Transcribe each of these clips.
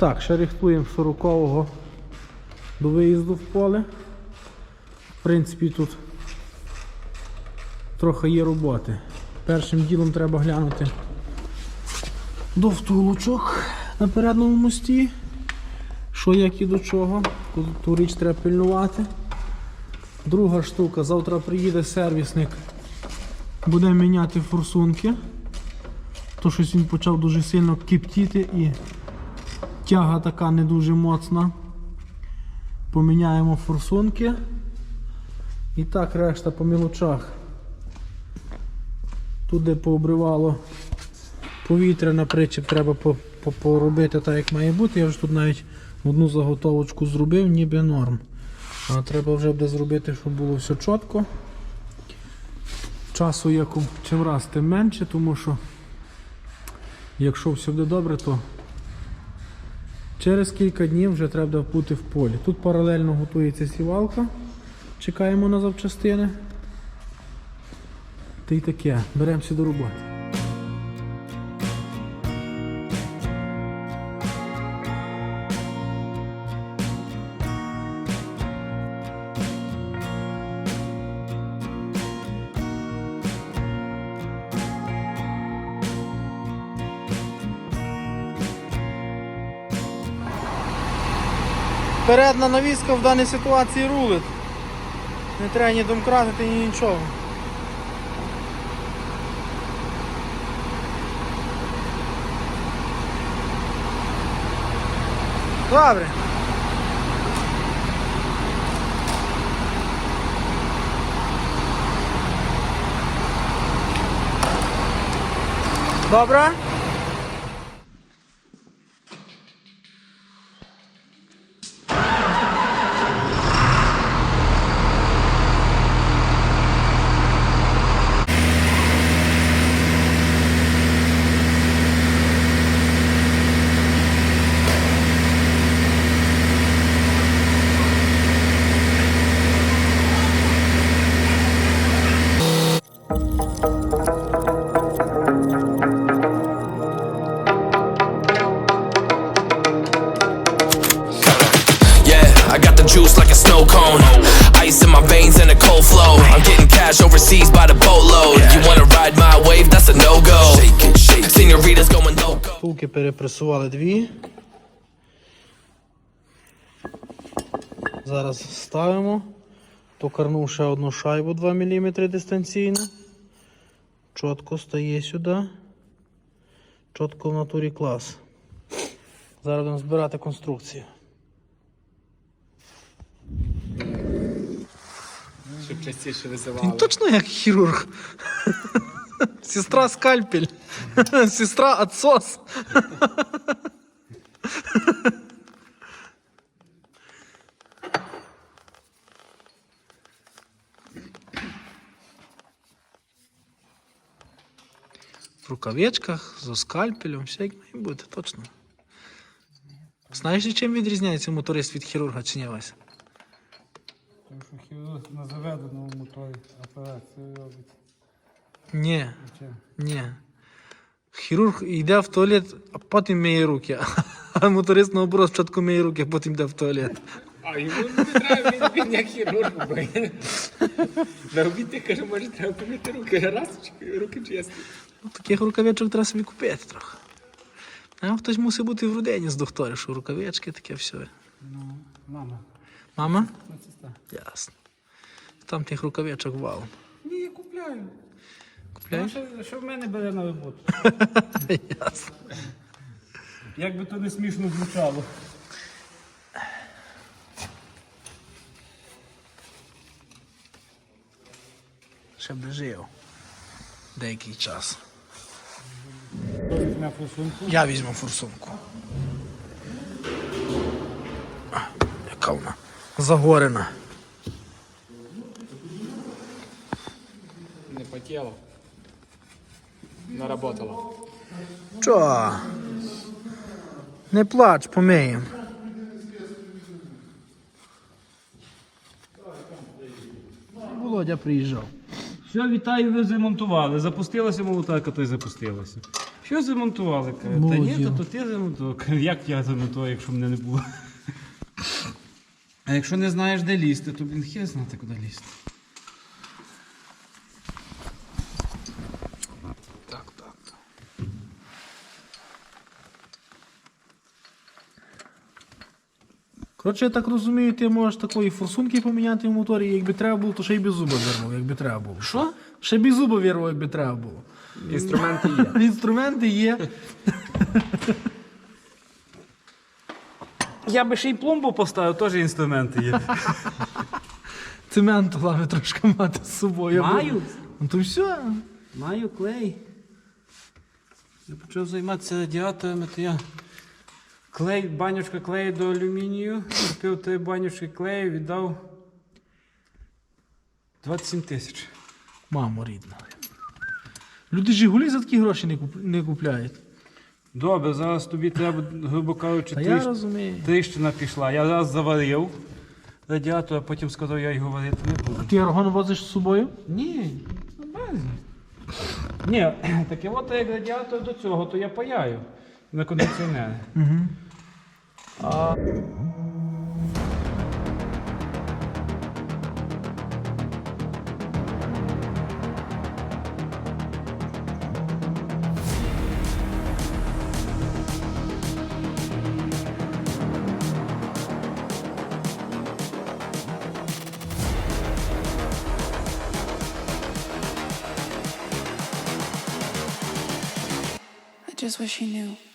Так, ще рихтуємо 40-го до виїзду в поле. В принципі, тут трохи є роботи. Першим ділом треба глянути до втулочок на передньому мості. Що як і до чого. Ту річ треба пильнувати. Друга штука, завтра приїде сервісник, буде міняти форсунки. То щось він почав дуже сильно киптіти і тяга така не дуже моцна. Поміняємо форсунки. І так, решта по мілочах. Де пообривало повітря на причіп, треба по- по- поробити так, як має бути. Я вже тут навіть одну заготовочку зробив, ніби норм. А треба вже буде зробити, щоб було все чітко. Часу як чим раз тим менше, тому що якщо все буде добре, то через кілька днів вже треба бути в полі. Тут паралельно готується сівалка. Чекаємо на запчастини. Та й таке, беремося до роботи. Передна навіска в даній ситуації рулить. Не треба ні домкратити, ні нічого. Добре. Добре? I got the juice like a snow cone. Ice in my veins and a cold flow. I'm getting cash overseas by the boatload. You wanna ride my wave? That's a no go. Senoritas going loco. Втулки перепресували дві. Зараз ставимо. Токарнув ще одну шайбу 2 мм дистанційно. Чітко стає сюди. Чітко в натурі клас. Зараз будемо збирати конструкцію. Щоб частіше Він точно як хірург. Сестра скальпель. Сестра отсос. В рукавичках, зі скальпелем, все як має бути, точно. Знаєш, чим відрізняється моторист від хірурга чи ні, Вася? Заведеному моторі операцію робить. Ні. Ні. Хірург йде в туалет, а потім миє руки. А моторист наоборот спочатку миє руки, а потім йде в туалет. А йому не треба, він, він як хірург На обід каже, може треба помити руки. Раз, руки чисті. Ну, таких рукавичок треба собі купити трохи. А хтось мусить бути в родині з докторів, що рукавички таке все. Ну, мама, Мама? Ясно. Там тих рукавичок валом. Ні, я купляю. Ну, Купляєш? що, що в мене бере на роботу? Ясно. Як би то не смішно звучало. Ще б жив. Деякий час. На форсунку. Я візьму форсунку. А, Яка вона? Загорена. Потіло. Наработало. Чо? Не плач, помиємо. Володя приїжджав. Все, вітаю, ви зремонтували. Запустилася молотарка, то й запустилася. Що замонтували? Каже, Та ні, то, то ти замонтував. Як я замонтував, якщо мене не було? А якщо не знаєш, де лізти, то блін хер знати, куди лізти. Коротше, я так розумію, ти можеш такої форсунки поміняти в моторі, якби треба було, то ще й без зуба вирвав, якби треба було. Що? Ще без зуба вирвав, якби треба було. Інструменти є. Інструменти є. Я би ще й пломбу поставив, теж інструменти є. Цементу головне трошки мати з собою. Маю. Ну то все. Маю клей. Я почав займатися радіаторами, то я клей, банючка клею до алюмінію, купив три банючки клею, віддав 27 тисяч. Мамо рідна. Люди Жигулі за такі гроші не, куп... не купляють. Добре, зараз тобі треба, грубо кажучи, Та я тріщ- розумію. тріщина пішла. Я раз заварив радіатор, а потім сказав, я його варити не буду. Ти аргон возиш з собою? Ні, без. Ні, таке от як радіатор до цього, то я паяю на кондиціонери. Угу. А... I just wish he knew.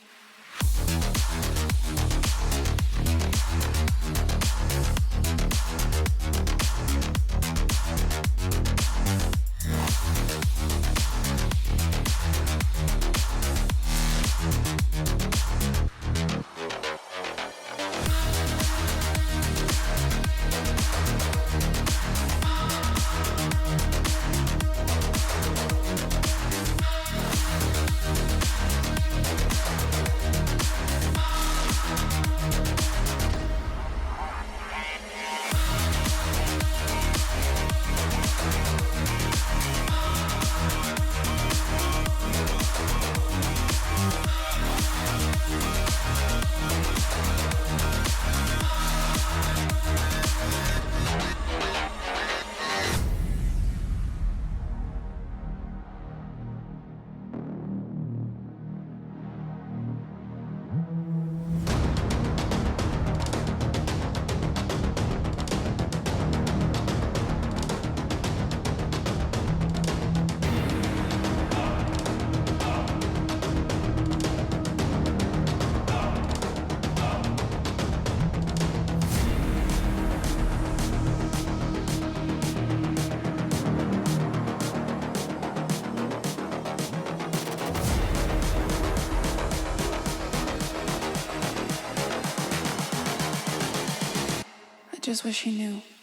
what she knew.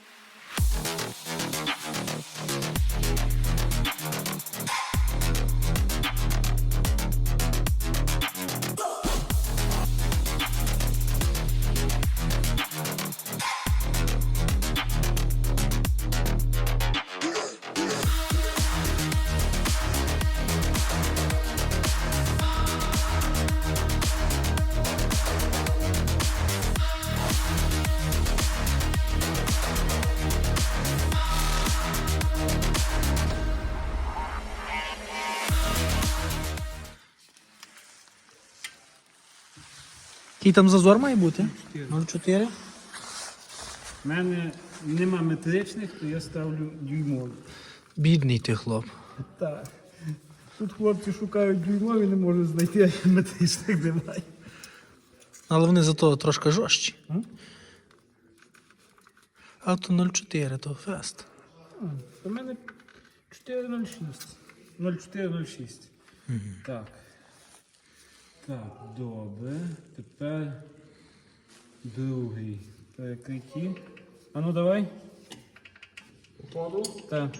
Який там зазор має бути? 0,4. У мене нема метричних, то я ставлю дюймові. Бідний ти хлоп. Так. Тут хлопці шукають дюймові, не можуть знайти, а метричних немає. Але вони зато трошки жорстчі. А то 0,4, то фест. У мене 406. 0406. Так. Так, добре. Тепер другий перекритті. А ну давай. Походу? Так.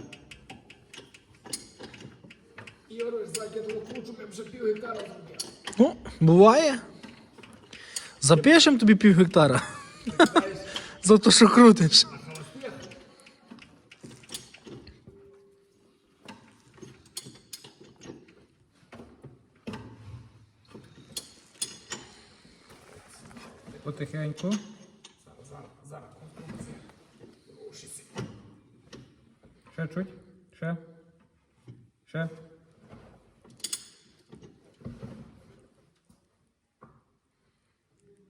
Ну, буває. Запишемо тобі пів гектара. За те, що крутиш. Потихеньку. Ще чуть. Ще. Ще.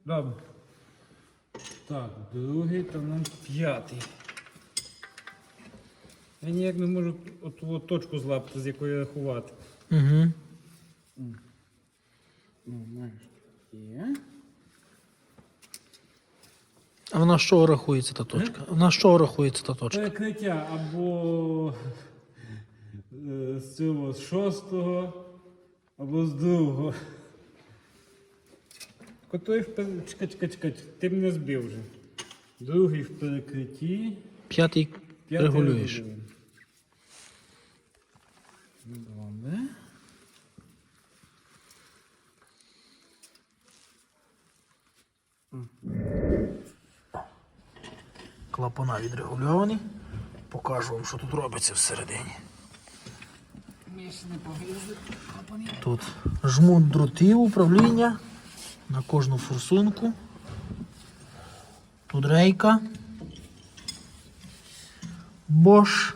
Добре. Так, другий, то нам п'ятий. Я ніяк не можу от точку злапати, з якої рахувати. Угу. Ну, знаєш, є. А вона з чого рахується та точка? Вона з чого рахується та точка? Перекриття або е, з цього з шостого, або з другого. Котой в пер... Чекай, чекай, чекай, ти мене збив вже. Другий в перекритті. П'ятий п'ятий регулюєш. регулюємо. Добре. Клапана відрегульовані. Покажу вам, що тут робиться всередині. Тут жмут дротів управління на кожну форсунку. Тут рейка. Bosch.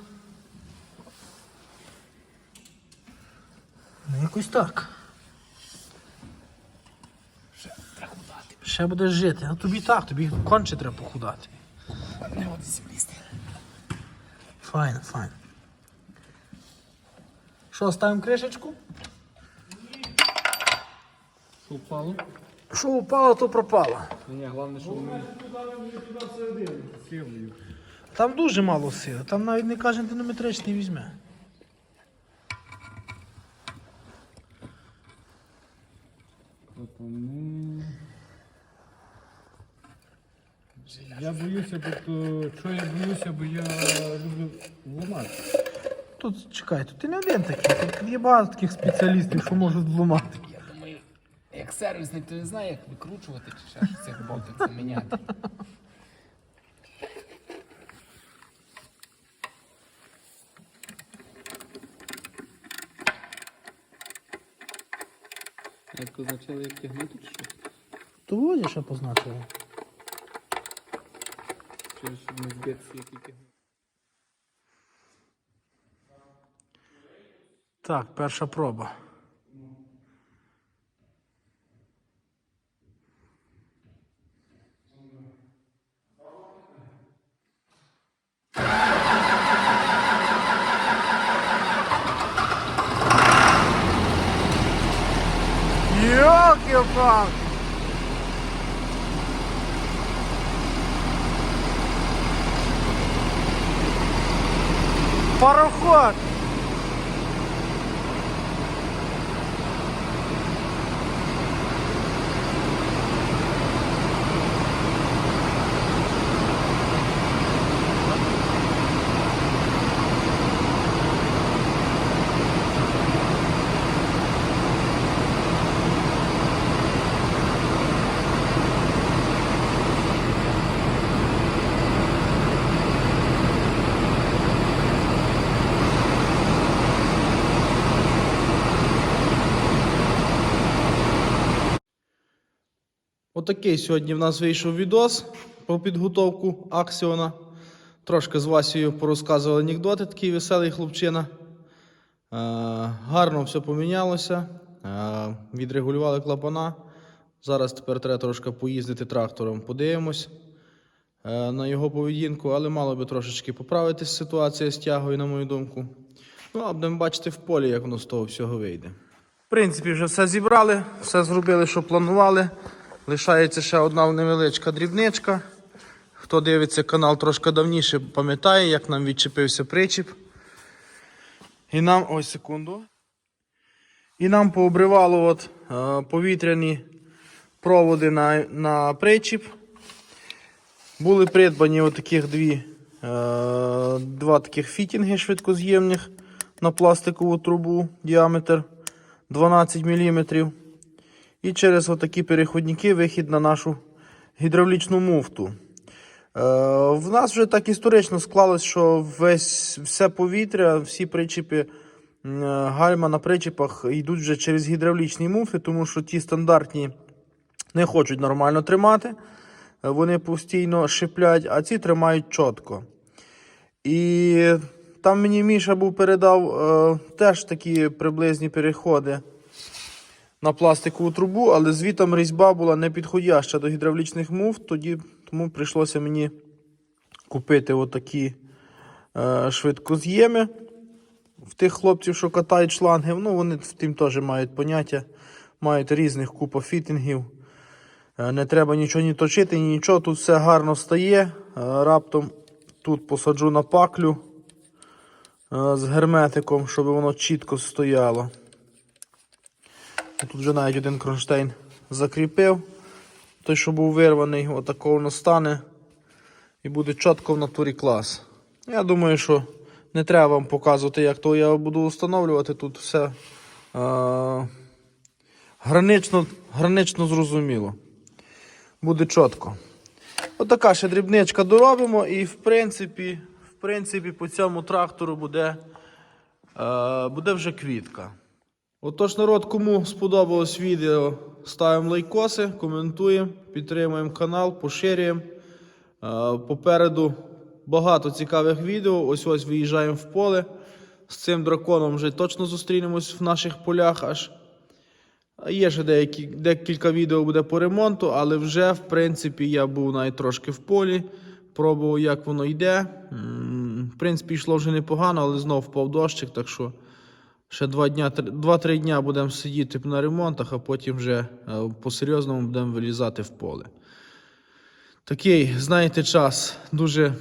Ну, якось так. Ще будеш жити. Ну тобі так, тобі конче треба похудати. Файн, файн. Що, ставимо кришечку? Що впало? Що упало, то пропало. Ні, головне, що ми... Там дуже мало сили, там навіть не кожен динаметричний візьме. Клапани. Я боюся, тобто, що я боюся, бо я люблю ламати. Тут чекай, тут ти не один такий. Тут є багато таких спеціалістів, що можуть зламати. Я думаю, як сервісник, то не знає, як викручувати чи ще щось, як болтик це міняти. Як означало, як тягнути чи що? То воді ще позначили. Так, перша проба. Йоки-палки! Пароход! Отакий сьогодні в нас вийшов відос про підготовку Аксіона. Трошки з Васією порозказували анекдоти, такий веселий хлопчина. Е, гарно все помінялося. Е, відрегулювали клапана. Зараз тепер треба трошки поїздити трактором, подивимось е, на його поведінку, але мало би трошечки поправитись ситуація з тягою, на мою думку. Ну, а будемо бачити в полі, як воно з того всього вийде. В принципі, вже все зібрали, все зробили, що планували. Лишається ще одна невеличка дрібничка. Хто дивиться канал трошки давніше, пам'ятає, як нам відчепився причіп. І нам. Ось секунду. І нам пообривало от, е, повітряні проводи на, на причіп. Були придбані отаких дві, е, два таких фітінги швидкоз'ємних на пластикову трубу діаметр 12 мм. І через отакі переходники вихід на нашу гідравлічну муфту. Е, в нас вже так історично склалось, що весь, все повітря, всі причіпи е, гальма на причіпах йдуть вже через гідравлічні муфти, тому що ті стандартні не хочуть нормально тримати. е, вони постійно шиплять, а ці тримають чітко. І там мені Міша був передав е, теж такі приблизні переходи на пластикову трубу, але звітом різьба була не підходяща до гідравлічних мув, тоді тому прийшлося мені купити отакі е, швидкоз'єми в тих хлопців, що катають шланги. Ну, вони в тим теж мають поняття, мають різних купа фітингів. Е, Не треба нічого ні точити, ні нічого. Тут все гарно стає. Е, Раптом тут посаджу на паклю е, з герметиком, щоб воно чітко стояло. Тут вже навіть один кронштейн закріпив. Той, що був вирваний, отако воно стане. І буде чітко в натурі клас. Я думаю, що не треба вам показувати, як то я буду встановлювати. Тут все е- гранично, гранично зрозуміло. Буде чітко. Отака ще дрібничка доробимо, і в принципі, в принципі по цьому трактору буде, е- буде вже квітка. Отож, народ, кому сподобалось відео, ставимо лайкоси, коментуємо, підтримуємо канал, поширюємо. Е, Попереду багато цікавих відео. Ось ось виїжджаємо в поле. З цим драконом вже точно зустрінемось в наших полях аж. Є ще деякі, декілька відео буде по ремонту, але вже, в принципі, я був навіть трошки в полі, пробував, як воно йде. В принципі, йшло вже непогано, але знов впав дощик, так що ще 2-3 дня будемо сидіти на ремонтах, а потім вже е, по-серйозному будемо вилізати в поле. Такий, знаєте, час дуже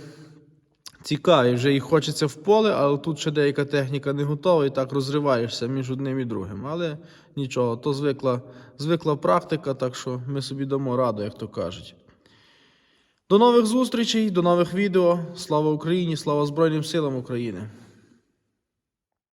цікавий. Вже і хочеться в поле, але тут ще деяка техніка не готова, і так розриваєшся між одним і другим. Але нічого, то звикла, звикла практика, так що ми собі дамо раду, як то кажуть. До нових зустрічей, до нових відео. Слава Україні, слава Збройним силам України!